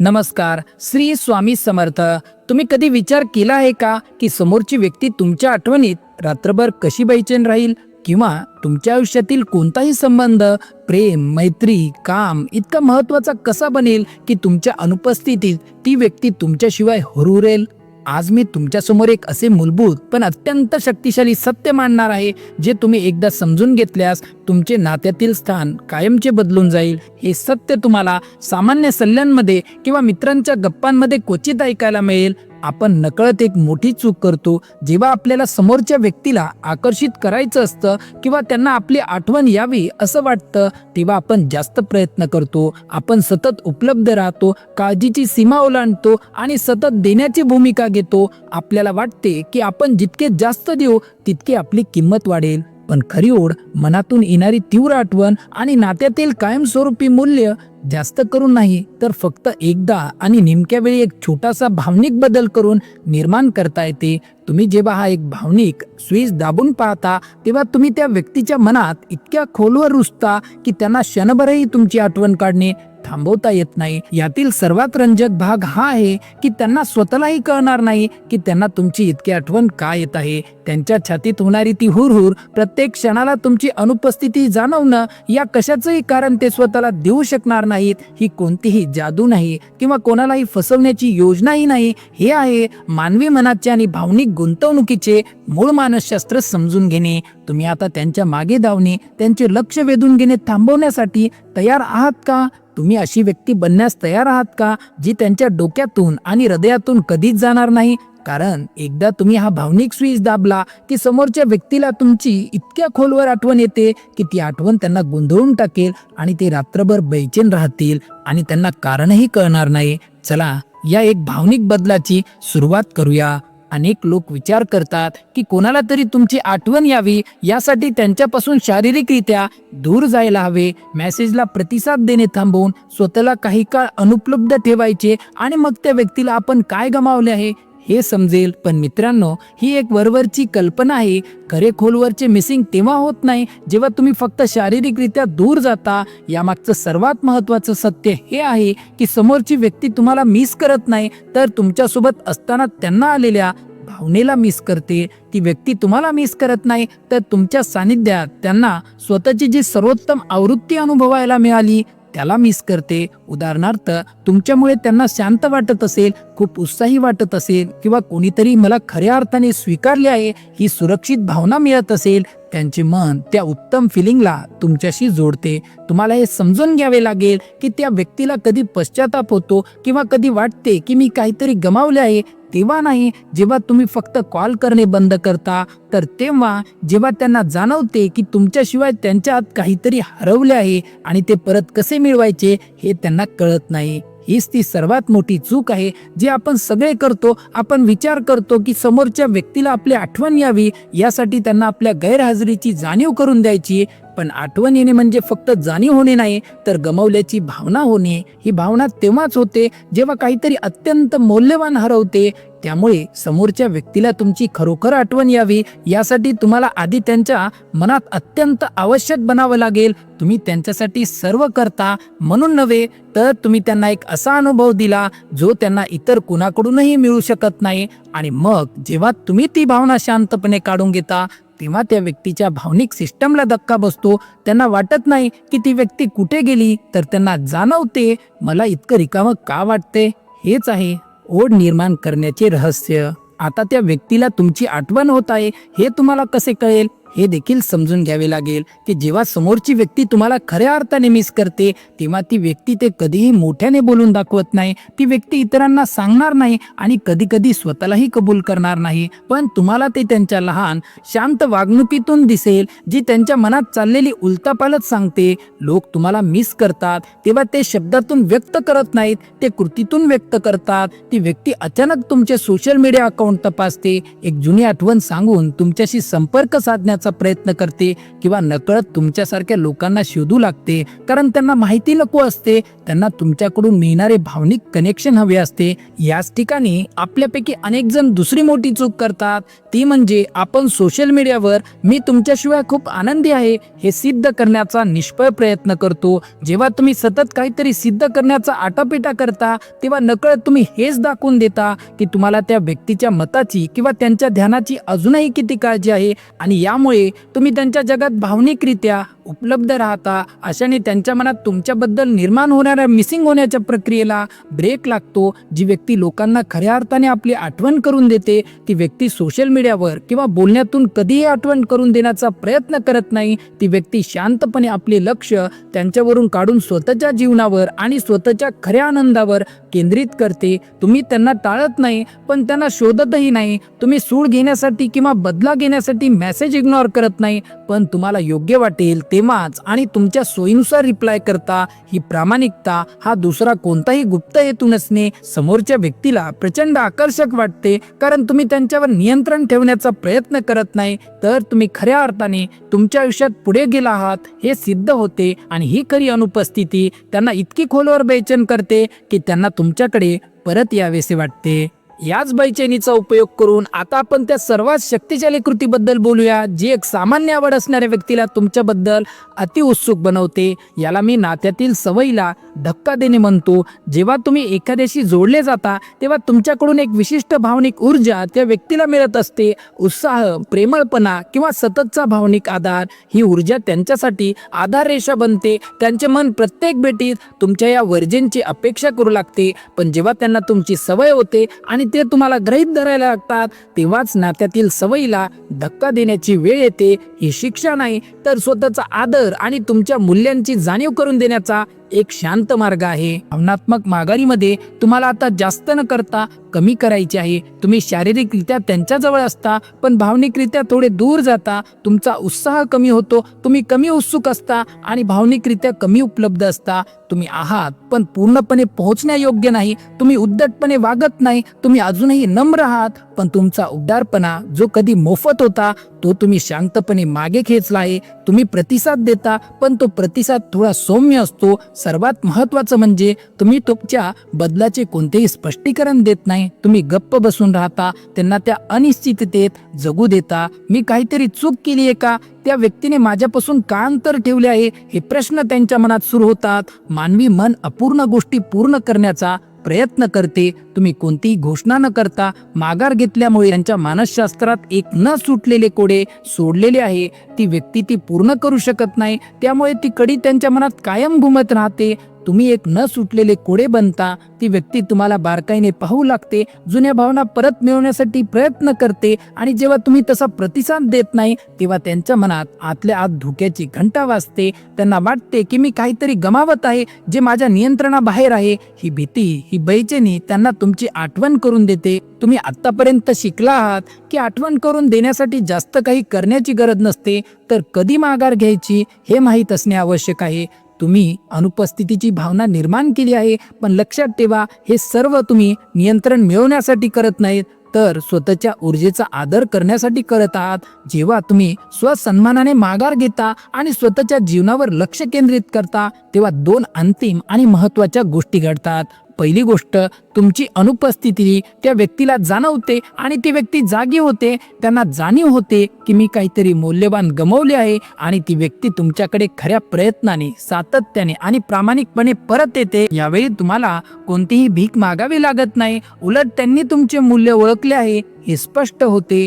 नमस्कार श्री स्वामी समर्थ. तुम्ही कधी विचार केला आहे का की समोरची व्यक्ती तुमच्या आठवणीत रात्रभर कशी बैचेन राहील? किंवा तुमच्या आयुष्यातील कोणताही संबंध प्रेम मैत्री काम इतका महत्त्वाचा कसा बनेल की तुमच्या अनुपस्थितीत ती व्यक्ती तुमच्याशिवाय हुरहुरेल आज मी तुमच्यासमोर एक असे मूलभूत पण अत्यंत शक्तिशाली सत्य मांडणार आहे जे तुम्ही एकदा समजून घेतल्यास तुमचे नात्यातील स्थान कायमचे बदलून जाईल. हे सत्य तुम्हाला सामान्य सल्ल्यांमध्ये किंवा मित्रांच्या गप्पांमध्ये क्वचित ऐकायला मिळेल. आपण नकळत एक मोठी चूक करतो जेव्हा आपल्याला समोरच्या व्यक्तीला आकर्षित करायचं असतं किंवा त्यांना आपली आठवण यावी असं वाटतं तेव्हा आपण जास्त प्रयत्न करतो. आपण सतत उपलब्ध राहतो काळजीची सीमा ओलांडतो आणि सतत देण्याची भूमिका घेतो. आपल्याला वाटते की आपण जितके जास्त देऊ तितकी आपली किंमत वाढेल. पण खरी ओढ मनातून येणारी तीव्र आठवण आणि नात्यातील कायमस्वरूपी मूल्य जास्त करून नाही तर फक्त एकदा आणि नेमक्या वेळी एक छोटासा भावनिक बदल करून निर्माण करता येते. तुम्ही जेव्हा हा एक भावनिक स्विच दाबून पाहता तेव्हा तुम्ही त्या व्यक्तीच्या मनात इतक्या खोलवर रुजता की त्यांना क्षणभरही तुमची आठवण काढणे थांबवता येत नाही. यातील सर्वात रंजक भाग हा आहे की त्यांना स्वतःलाही कळणार नाही की त्यांना तुमची इतकी आठवण का येत आहे. त्यांच्या छातीत होणारी ती हुरहुर प्रत्येक क्षणाला तुमची अनुपस्थिती जाणवणं या कशाचंही कारण ते स्वतःला देऊ शकणार नाहीत. ही कोणतीही जादू नाही किंवा कोणालाही फसवण्याची योजनाही नाही. हे आहे मानवी मनाचे आणि भावनिक गुंतवणुकीचे मूळ मानसशास्त्र समजून घेणे. तुम्ही आता त्यांच्या मागे धावणे त्यांचे लक्ष वेधून घेणे थांबवण्यासाठी तयार आहात का? तुम्ही अशी व्यक्ती बनण्यास तयार आहात का जी त्यांच्या डोक्यातून आणि हृदयातून कधीच जाणार नाही? कारण एकदा तुम्ही हा भावनिक स्विच दाबला की समोरच्या व्यक्तीला तुमची इतक्या खोलवर आठवण येते की ती आठवण त्यांना गोंधळून टाकेल आणि ते रात्रभर बैचेन राहतील आणि त्यांना कारणही कळणार नाही. चला या एक भावनिक बदलाची सुरुवात करूया. अनेक लोक विचार करतात की कोणाला तरी तुमची आठवण यावी यासाठी त्यांच्यापासून शारीरिकरित्या दूर जायला हवे. मेसेजला प्रतिसाद देणे थांबवून स्वतःला काही काळ अनुपलब्ध ठेवायचे आणि मग त्या व्यक्तीला आपण काय गमावले आहे? हे समजेल. पण मित्रांनो ही एक वरवरची कल्पना आहे. खरे खोलवरचे मिसिंग तेव्हा होत नाही जेव्हा तुम्ही फक्त शारीरिकरित्या दूर जाता. यामागचं सर्वात महत्वाचं सत्य हे आहे की समोरची व्यक्ती तुम्हाला मिस करत नाही तर तुमच्यासोबत असताना त्यांना आलेल्या भावनेला मिस करते. ती व्यक्ती तुम्हाला मिस करत नाही तर तुमच्या सानिध्यात त्यांना स्वतःची जी सर्वोत्तम आवृत्ती अनुभवायला मिळाली त्याला मिस करते. उदाहरणार्थ तुमच्यामुळे त्यांना शांत वाटत असेल खूप उत्साही वाटत असेल किंवा कोणीतरी मला खऱ्या अर्थाने स्वीकारले आहे ही सुरक्षित भावना मिळत असेल त्यांचे मन त्या उत्तम फिलिंगला तुमच्याशी जोडते. तुम्हाला हे समजून घ्यावे लागेल की त्या व्यक्तीला कधी पश्चाताप होतो किंवा कधी वाटते की मी काहीतरी गमावले आहे. तेव्हा नाही जेव्हा तुम्ही फक्त कॉल करणे बंद करता तर तेव्हा जेव्हा त्यांना जाणवते की तुमच्याशिवाय त्यांच्या आत काहीतरी हरवले आहे आणि ते परत कसे मिळवायचे हे त्यांना कळत नाही. हीच ती सर्वात मोठी चूक आहे जी आपण सगळे करतो आपण विचार करतो की समोरच्या व्यक्तीला आपली आठवण यावी यासाठी त्यांना आपल्या गैरहजेरीची जाणीव करून द्यायची. पण आठवण येणे म्हणजे फक्त जाणीव होणे नाही तर गमावल्याची भावना होणे. ही भावना तेव्हाच होते जेव्हा काहीतरी अत्यंत मौल्यवान हरवते त्यामुळे समोरच्या व्यक्तीला तुमची खरोखर आठवण यावी. यासाठी तुम्हाला आधी त्यांच्या मनात अत्यंत आवश्यक बनावं लागेल. तुम्ही त्यांच्यासाठी सर्व करता. म्हणून नव्हे तर तुम्ही त्यांना एक असा अनुभव दिला जो त्यांना इतर कुणाकडूनही मिळू शकत नाही. आणि मग जेव्हा तुम्ही ती भावना शांतपणे काढून घेता तेव्हा त्या व्यक्तीच्या भावनिक सिस्टमला धक्का बसतो. त्यांना वाटत नाही की ती व्यक्ती कुठे गेली तर त्यांना जाणवते मला इतकं रिकामं का वाटते हेच आहे. ओढ निर्माण करण्याचे रहस्य. आता त्या व्यक्तीला तुमची आठवण होत आहे हे तुम्हाला कसे कळेल? हे देखील समजून घ्यावे लागेल की जेव्हा समोरची व्यक्ती तुम्हाला खऱ्या अर्थाने मिस करते तेव्हा ती व्यक्ती ते कधीही मोठ्याने बोलून दाखवत नाही. ती व्यक्ती इतरांना सांगणार नाही आणि कधीकधी स्वतःलाही कबूल करणार नाही. पण तुम्हाला ते त्यांच्या लहान शांत वागणुकीतून दिसेल जी त्यांच्या मनात चाललेली उलतापालत सांगते. लोक तुम्हाला मिस करतात तेव्हा ते शब्दातून व्यक्त करत नाहीत ते कृतीतून व्यक्त करतात. ती व्यक्ती अचानक तुमचे सोशल मीडिया अकाउंट तपासते. एक जुनी आठवण सांगून तुमच्याशी संपर्क साधण्यात करण्याचा प्रयत्न करते किंवा नकळत तुमच्यासारख्या लोकांना शोधू लागते कारण त्यांना माहिती नको असते त्यांना तुमच्याकडून मिळणारे भावनिक कनेक्शन हवे असते. याच ठिकाणी आपल्यापैकी अनेक जण दुसरी मोठी चूक करतात. ती म्हणजे आपण सोशल मीडियावर मी तुमच्याशिवाय खूप आनंदी आहे हे सिद्ध करण्याचा निष्फळ प्रयत्न करतो. जेव्हा तुम्ही सतत काहीतरी सिद्ध करण्याचा आटापिटा करता तेव्हा नकळत तुम्ही हेच दाखवून देता की तुम्हाला त्या व्यक्तीच्या मताची किंवा त्यांच्या ध्यानाची अजूनही किती काळजी आहे आणि यामुळे तुम्ही त्यांच्या जगात भावनिकरित्या उपलब्ध राहता अशाने त्यांच्या मनात तुमच्याबद्दल निर्माण होणाऱ्या मिसिंग होण्याच्या प्रक्रियेला ब्रेक लागतो. जी व्यक्ती लोकांना खऱ्या अर्थाने आपली आठवण करून देते ती व्यक्ती सोशल मीडियावर किंवा बोलण्यातून कधीही आठवण करून देण्याचा प्रयत्न करत नाही ती व्यक्ती शांतपणे आपले लक्ष त्यांच्यावरून काढून स्वतःच्या जीवनावर आणि स्वतःच्या खऱ्या आनंदावर केंद्रित करते. तुम्ही त्यांना टाळत नाही पण त्यांना शोधतही नाही. तुम्ही सूड घेण्यासाठी किंवा बदला घेण्यासाठी मेसेज इग्नोर करत नाही पण तुम्हाला योग्य वाटेल ते तेव्हाच आणि तुमच्या सोयीनुसार रिप्लाय करता ही प्रामाणिकता हा दुसरा कोणताही गुप्त हेतू नसणे समोरच्या व्यक्तीला प्रचंड आकर्षक वाटते. कारण तुम्ही त्यांच्यावर नियंत्रण ठेवण्याचा प्रयत्न करत नाही तर तुम्ही खऱ्या अर्थाने तुमच्या आयुष्यात पुढे गेला आहात हे सिद्ध होते आणि ही खरी अनुपस्थिती त्यांना इतकी खोलवर बेचैन करते की त्यांना तुमच्याकडे परत यावेसे वाटते. याच बैचैनीचा उपयोग करून आता आपण त्या सर्वात शक्तिशाली कृतीबद्दल बोलूया जी एक सामान्य आवड असणाऱ्या व्यक्तीला तुमच्याबद्दल अति उत्सुक बनवते. याला मी नात्यातील सवयीला धक्का देणे म्हणतो. जेव्हा तुम्ही एखाद्याशी जोडले जाता तेव्हा तुमच्याकडून एक विशिष्ट भावनिक ऊर्जा त्या व्यक्तीला मिळत असते. उत्साह प्रेमळपणा किंवा सततचा भावनिक आधार ही ऊर्जा त्यांच्यासाठी आधार रेषा बनते. त्यांचे मन प्रत्येक भेटीत तुमच्या या वर्जेंची अपेक्षा करू लागते. पण जेव्हा त्यांना तुमची सवय होते आणि ते तुम्हाला ग्रहित धरायला लागतात तेव्हाच नात्यातील सवयीला धक्का देण्याची वेळ येते ही शिक्षा नाही तर स्वतःचा आदर आणि तुमच्या मूल्यांची जाणीव करून देण्याचा एक शांत मार्ग आहे. भावनात्मक माघारीमध्ये तुम्हाला आता जास्त न करता कमी करायचे आहे. तुम्ही शारीरिकरित्या त्यांच्याजवळ असता पण भावनिकरित्या थोडे दूर जाता. तुमचा उत्साह कमी होतो तुम्ही कमी उत्सुक असता आणि भावनिकरित्या कमी उपलब्ध असता. तुम्ही आहात पण पूर्णपणे पोहोचण्यायोग्य नाही. तुम्ही उद्दटपणे वागत नाही. तुम्ही अजूनही नम्र आहात पण तुमचा उबदारपणा जो कधी मोफत होता तो तुम्ही शांतपणे मागे खेचला आहे. तुम्ही प्रतिसाद देता पण तो प्रतिसाद थोडा सौम्य असतो. सर्वात महत्वाचं म्हणजे तुम्ही तुमच्या बदलाचे कोणतेही स्पष्टीकरण देत नाही. तुम्ही गप्प बसून राहता त्यांना त्या अनिश्चिततेत जगू देता. मी काहीतरी चूक केली आहे का? त्या व्यक्तीने माझ्यापासून का अंतर ठेवले आहे? हे प्रश्न त्यांच्या मनात सुरू होतात. मानवी मन अपूर्ण गोष्टी पूर्ण करण्याचा प्रयत्न करते तुम्ही कोणतीही घोषणा न करता माघार घेतल्यामुळे त्यांच्या मानसशास्त्रात एक न सुटलेले कोडे सोडलेले आहे. ती व्यक्ती ती पूर्ण करू शकत नाही त्यामुळे ती कडी त्यांच्या मनात कायम घुमत राहते. तुम्ही एक न सुटलेले कोडे बनता ती व्यक्ती तुम्हाला बारकाईने पाहू लागते जुन्या भावना परत मिळवण्यासाठी प्रयत्न करते आणि जेव्हा तुम्ही तसा प्रतिसाद देत नाही तेव्हा त्यांच्या मनात आतल्या आत धोक्याची घंटा वाजते. त्यांना वाटते की मी काहीतरी गमावत आहे जे माझ्या नियंत्रणाबाहेर आहे. ही भीती ही बैचेनी त्यांना तुमची आठवण करून देते. तुम्ही आतापर्यंत शिकला आहात की आठवण करून देण्यासाठी जास्त काही करण्याची गरज नसते. तर कधी माघार घ्यायची हे माहीत असणे आवश्यक आहे. तुम्ही अनुपस्थितीची भावना निर्माण केली आहे पण लक्षात ठेवा हे सर्व तुम्ही नियंत्रण मिळवण्यासाठी करत नाहीत. तर स्वतःच्या ऊर्जेचा आदर करण्यासाठी करत आहात. जेव्हा तुम्ही स्वसन्मानाने माघार घेता आणि स्वतःच्या जीवनावर लक्ष केंद्रित करता तेव्हा दोन अंतिम आणि महत्त्वाच्या गोष्टी घडतात. पहिली गोष्ट तुमची अनुपस्थिती त्या व्यक्तीला जाणवते आणि ती व्यक्ती जागी होते त्यांना जाणीव होते की मी काहीतरी मौल्यवान गमवले आहे आणि ती व्यक्ती तुमच्याकडे खऱ्या प्रयत्नाने सातत्याने आणि प्रामाणिकपणे परत येते. यावेळी तुम्हाला कोणतीही भीक मागावी लागत नाही. उलट त्यांनी तुमचे मूल्य ओळखले आहे. हे स्पष्ट होते.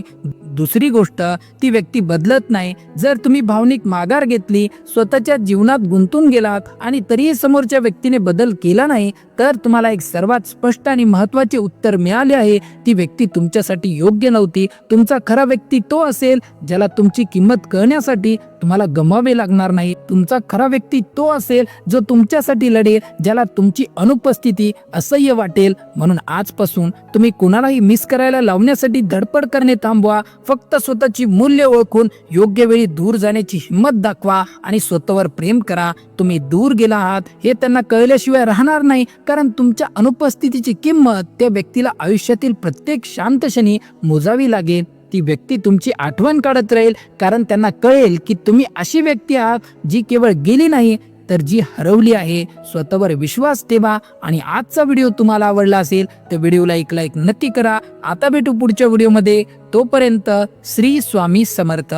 दुसरी गोष्ट ती व्यक्ती बदलत नाही. जर तुम्ही भावनिक माघार घेतली स्वतःच्या जीवनात गुंतून गेलात आणि तरीही समोरच्या व्यक्तीने बदल केला नाही तर तुम्हाला एक सर्वात स्पष्ट आणि महत्त्वाचे उत्तर मिळाले आहे. ती व्यक्ती तुमच्यासाठी योग्य नव्हती. तुमचा खरा व्यक्ती तो असेल ज्याला तुमची किंमत कळण्यासाठी तुम्हाला गमावे लागणार नाही. तुमचा खरा व्यक्ती तो असेल जो तुमच्यासाठी लढेल ज्याला तुमची अनुपस्थिती असह्य वाटेल. म्हणून आजपासून तुम्ही कुणालाही मिस करायला लावण्यासाठी धडपड करणे थांबवा. फक्त स्वतःची मूल्य ओळखून योग्य वेळी दूर जाण्याची हिंमत दाखवा आणि स्वतःवर प्रेम करा. तुम्ही दूर गेला आहात हे त्यांना कळल्याशिवाय राहणार नाही. कारण तुमच्या अनुपस्थितीची किंमत त्या व्यक्तीला आयुष्यातील प्रत्येक शांत क्षणी मोजावी लागेल. ती व्यक्ती तुमची आठवण काढत राहील कारण त्यांना कळेल की तुम्ही अशी व्यक्ती आहात जी केवळ गेली नाही तर जी हरवली आहे. स्वतःवर विश्वास ठेवा आणि आजचा व्हिडिओ तुम्हाला आवडला असेल तर व्हिडिओला एक लाईक नक्की करा. आता भेटू पुढच्या व्हिडिओमध्ये. तोपर्यंत श्री स्वामी समर्थ.